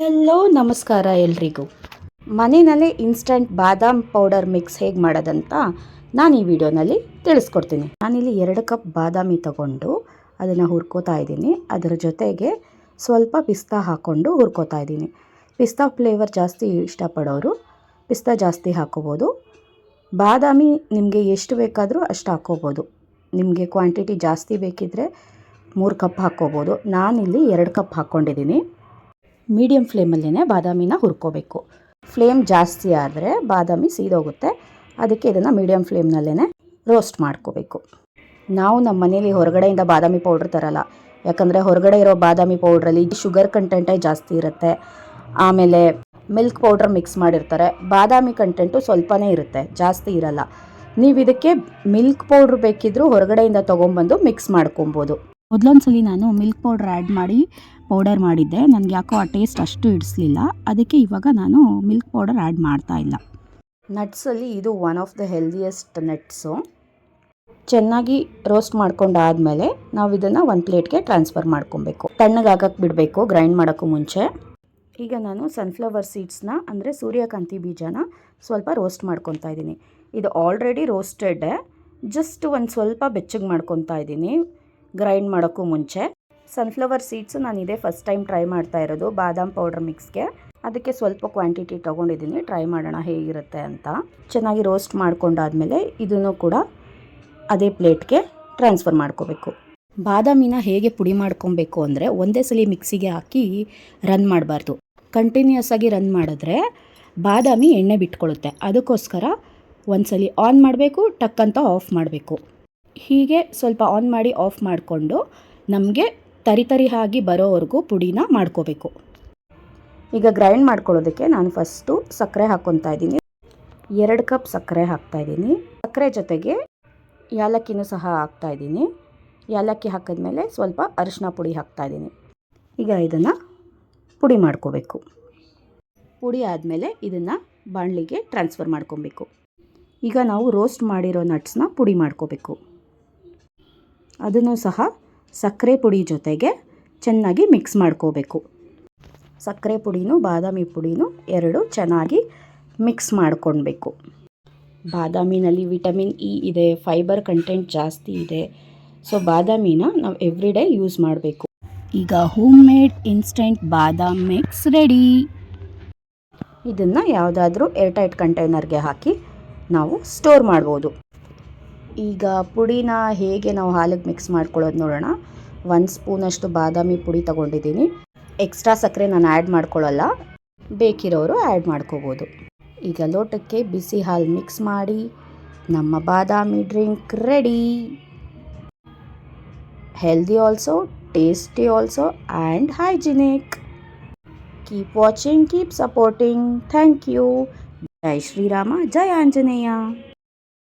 Hello ನಮಸ್ಕಾರ ಎಲ್ರಿಗೂ. ಮನೆಯಲ್ಲೇ ಇನ್ಸ್ಟಂಟ್ ಬಾದಾಮ್ ಪೌಡರ್ ಮಿಕ್ಸ್ ಹೇಗೆ ಮಾಡೋದಂತ ನಾನು ಈ ವಿಡಿಯೋನಲ್ಲಿ ತಿಳಿಸ್ಕೊಡ್ತೀನಿ. ನಾನಿಲ್ಲಿ ಎರಡು ಕಪ್ ಬಾದಾಮಿ ತಗೊಂಡು ಅದನ್ನು ಹುರ್ಕೋತಾ ಇದ್ದೀನಿ. ಅದರ ಜೊತೆಗೆ ಸ್ವಲ್ಪ ಪಿಸ್ತಾ ಹಾಕ್ಕೊಂಡು ಹುರ್ಕೋತಾ ಇದ್ದೀನಿ. ಪಿಸ್ತಾ ಫ್ಲೇವರ್ ಜಾಸ್ತಿ ಇಷ್ಟಪಡೋರು ಪಿಸ್ತಾ ಜಾಸ್ತಿ ಹಾಕೋಬೋದು. ಬಾದಾಮಿ ನಿಮಗೆ ಎಷ್ಟು ಬೇಕಾದರೂ ಅಷ್ಟು ಹಾಕ್ಕೋಬೋದು ನಿಮಗೆ ಕ್ವಾಂಟಿಟಿ ಜಾಸ್ತಿ ಬೇಕಿದ್ದರೆ ಮೂರು ಕಪ್ ಹಾಕ್ಕೋಬೋದು ನಾನಿಲ್ಲಿ ಎರಡು ಕಪ್ ಹಾಕ್ಕೊಂಡಿದ್ದೀನಿ ಮೀಡಿಯಮ್ ಫ್ಲೇಮಲ್ಲೇ ಬಾದಾಮಿನ ಹುರ್ಕೋಬೇಕು. ಫ್ಲೇಮ್ ಜಾಸ್ತಿ ಆದರೆ ಬಾದಾಮಿ ಸೀದೋಗುತ್ತೆ. ಅದಕ್ಕೆ ಇದನ್ನು ಮೀಡಿಯಮ್ ಫ್ಲೇಮ್ನಲ್ಲೇ ರೋಸ್ಟ್ ಮಾಡ್ಕೋಬೇಕು. ನಾವು ನಮ್ಮ ಮನೇಲಿ ಹೊರಗಡೆಯಿಂದ ಬಾದಾಮಿ ಪೌಡ್ರ್ ತರಲ್ಲ. ಯಾಕಂದರೆ ಹೊರಗಡೆ ಇರೋ ಬಾದಾಮಿ ಪೌಡ್ರಲ್ಲಿ ಶುಗರ್ ಕಂಟೆಂಟೇ ಜಾಸ್ತಿ ಇರುತ್ತೆ. ಆಮೇಲೆ ಮಿಲ್ಕ್ ಪೌಡ್ರ್ ಮಿಕ್ಸ್ ಮಾಡಿರ್ತಾರೆ. ಬಾದಾಮಿ ಕಂಟೆಂಟು ಸ್ವಲ್ಪನೇ ಇರುತ್ತೆ, ಜಾಸ್ತಿ ಇರಲ್ಲ. ನೀವು ಇದಕ್ಕೆ ಮಿಲ್ಕ್ ಪೌಡ್ರ್ ಬೇಕಿದ್ದರೂ ಹೊರಗಡೆಯಿಂದ ತೊಗೊಂಬಂದು ಮಿಕ್ಸ್ ಮಾಡ್ಕೊಬೋದು. ಮೊದಲೊಂದ್ಸಲಿ ನಾನು ಮಿಲ್ಕ್ ಪೌಡ್ರ್ ಆ್ಯಡ್ ಮಾಡಿ ಪೌಡರ್ ಮಾಡಿದ್ದೆ. ನನಗೆ ಯಾಕೋ ಆ ಟೇಸ್ಟ್ ಅಷ್ಟು ಹಿಡಿಸ್ಲಿಲ್ಲ. ಅದಕ್ಕೆ ಇವಾಗ ನಾನು ಮಿಲ್ಕ್ ಪೌಡರ್ ಆ್ಯಡ್ ಮಾಡ್ತಾ ಇಲ್ಲ. ನಟ್ಸಲ್ಲಿ ಇದು one of the healthiest nuts ಚೆನ್ನಾಗಿ ರೋಸ್ಟ್ ಮಾಡ್ಕೊಂಡಾದಮೇಲೆ ನಾವು ಇದನ್ನು ಒಂದು ಪ್ಲೇಟ್ಗೆ ಟ್ರಾನ್ಸ್ಫರ್ ಮಾಡ್ಕೊಬೇಕು. ತಣ್ಣಗಾಗಕ್ಕೆ ಬಿಡಬೇಕು ಗ್ರೈಂಡ್ ಮಾಡೋಕ್ಕೂ ಮುಂಚೆ. ಈಗ ನಾನು ಸನ್ಫ್ಲವರ್ ಸೀಡ್ಸ್ನ ಅಂದರೆ ಸೂರ್ಯಕಾಂತಿ ಬೀಜನ ಸ್ವಲ್ಪ ರೋಸ್ಟ್ ಮಾಡ್ಕೊತಾ ಇದ್ದೀನಿ. ಇದು ಆಲ್ರೆಡಿ ರೋಸ್ಟೆಡ್ ಜಸ್ಟ್ ಒಂದು ಸ್ವಲ್ಪ ಬೆಚ್ಚಗೆ ಮಾಡ್ಕೊತಾ ಇದ್ದೀನಿ. ಗ್ರೈಂಡ್ ಮಾಡೋಕ್ಕೂ ಮುಂಚೆ. ಸನ್ಫ್ಲವರ್ ಸೀಡ್ಸು ನಾನು ಇದೇ ಫಸ್ಟ್ ಟೈಮ್ ಟ್ರೈ ಮಾಡ್ತಾ ಇರೋದು, ಬಾದಾಮ್ ಪೌಡರ್ ಮಿಕ್ಸ್ಗೆ ಅದಕ್ಕೆ ಸ್ವಲ್ಪ ಕ್ವಾಂಟಿಟಿ ತೊಗೊಂಡಿದ್ದೀನಿ ಟ್ರೈ ಮಾಡೋಣ ಹೇಗಿರುತ್ತೆ ಅಂತ. ಚೆನ್ನಾಗಿ ರೋಸ್ಟ್ ಮಾಡ್ಕೊಂಡಾದ್ಮೇಲೆ ಇದನ್ನು ಕೂಡ ಅದೇ ಪ್ಲೇಟ್ಗೆ ಟ್ರಾನ್ಸ್ಫರ್ ಮಾಡ್ಕೋಬೇಕು. ಬಾದಾಮಿನ ಹೇಗೆ ಪುಡಿ ಮಾಡ್ಕೊಬೇಕು ಅಂದರೆ ಒಂದೇ ಸಲ ಮಿಕ್ಸಿಗೆ ಹಾಕಿ ರನ್ ಮಾಡಬಾರ್ದು. ಕಂಟಿನ್ಯೂಸ್ ಆಗಿ ರನ್ ಮಾಡಿದ್ರೆ ಬಾದಾಮಿ ಎಣ್ಣೆ ಬಿಟ್ಕೊಳ್ಳುತ್ತೆ ಅದಕ್ಕೋಸ್ಕರ ಒಂದ್ಸಲಿ ಆನ್ ಮಾಡಬೇಕು, ಟಕ್ಕಂತ ಆಫ್ ಮಾಡಬೇಕು. ಹೀಗೆ ಸ್ವಲ್ಪ ಆನ್ ಮಾಡಿ ಆಫ್ ಮಾಡಿಕೊಂಡು ನಮಗೆ ತರಿ ಆಗಿ ಬರೋವರೆಗೂ ಪುಡಿನ ಮಾಡ್ಕೋಬೇಕು. ಈಗ ಗ್ರೈಂಡ್ ಮಾಡ್ಕೊಳ್ಳೋದಕ್ಕೆ ನಾನು ಫಸ್ಟು ಸಕ್ಕರೆ ಹಾಕ್ಕೊತಾ ಇದ್ದೀನಿ. ಎರಡು ಕಪ್ ಸಕ್ಕರೆ ಹಾಕ್ತಾ ಇದ್ದೀನಿ. ಸಕ್ಕರೆ ಜೊತೆಗೆ ಏಲಕ್ಕಿನೂ ಸಹ ಹಾಕ್ತಾ ಇದ್ದೀನಿ. ಯಾಲಕ್ಕಿ ಹಾಕಿದ್ಮೇಲೆ ಸ್ವಲ್ಪ ಅರಿಶಿನ ಪುಡಿ ಹಾಕ್ತಾ ಇದ್ದೀನಿ. ಈಗ ಇದನ್ನು ಪುಡಿ ಮಾಡ್ಕೋಬೇಕು. ಪುಡಿ ಆದಮೇಲೆ ಇದನ್ನು ಬಾಣಲಿಗೆ ಟ್ರಾನ್ಸ್ಫರ್ ಮಾಡ್ಕೊಬೇಕು. ಈಗ ನಾವು ರೋಸ್ಟ್ ಮಾಡಿರೋ ನಟ್ಸ್ನ ಪುಡಿ ಮಾಡ್ಕೋಬೇಕು. ಅದನ್ನು ಸಹ ಸಕ್ಕರೆ ಪುಡಿ ಜೊತೆಗೆ ಚೆನ್ನಾಗಿ ಮಿಕ್ಸ್ ಮಾಡ್ಕೋಬೇಕು. ಸಕ್ಕರೆ ಪುಡಿನೂ ಬಾದಾಮಿ ಪುಡಿನೂ ಎರಡು ಚೆನ್ನಾಗಿ ಮಿಕ್ಸ್ ಮಾಡ್ಕೊಳ್ಬೇಕು ಬಾದಾಮಿನಲ್ಲಿ ವಿಟಮಿನ್ ಇ ಇದೆ, ಫೈಬರ್ ಕಂಟೆಂಟ್ ಜಾಸ್ತಿ ಇದೆ. ಸೊ, ಬಾದಾಮಿನ ನಾವು ಎವ್ರಿ ಡೇ ಯೂಸ್ ಮಾಡಬೇಕು. ಈಗ ಹೋಮ್ ಮೇಡ್ ಇನ್ಸ್ಟೆಂಟ್ ಬಾದಾಮ್ ಮಿಕ್ಸ್ ರೆಡಿ. ಇದನ್ನು ಯಾವುದಾದ್ರೂ ಏರ್ಟೈಟ್ ಕಂಟೈನರ್ಗೆ ಹಾಕಿ ನಾವು ಸ್ಟೋರ್ ಮಾಡ್ಬೋದು. ಈಗ ಪುಡಿನ ಹೇಗೆ ನಾವು ಹಾಲಿಗೆ ಮಿಕ್ಸ್ ಮಾಡ್ಕೊಳ್ಳೋದು ನೋಡೋಣ. ಒಂದು ಸ್ಪೂನಷ್ಟು ಬಾದಾಮಿ ಪುಡಿ ತಗೊಂಡಿದ್ದೀನಿ. ಎಕ್ಸ್ಟ್ರಾ ಸಕ್ಕರೆ ನಾನು ಆ್ಯಡ್ ಮಾಡ್ಕೊಳ್ಳಲ್ಲ. ಬೇಕಿರೋರು ಆ್ಯಡ್ ಮಾಡ್ಕೋಬೋದು. ಈಗ ಲೋಟಕ್ಕೆ ಬಿಸಿ ಹಾಲು ಮಿಕ್ಸ್ ಮಾಡಿ ನಮ್ಮ ಬಾದಾಮಿ drink ready healthy also tasty also and hygienic keep watching keep supporting thank you ಜೈ ಶ್ರೀರಾಮ ಜೈ ಆಂಜನೇಯ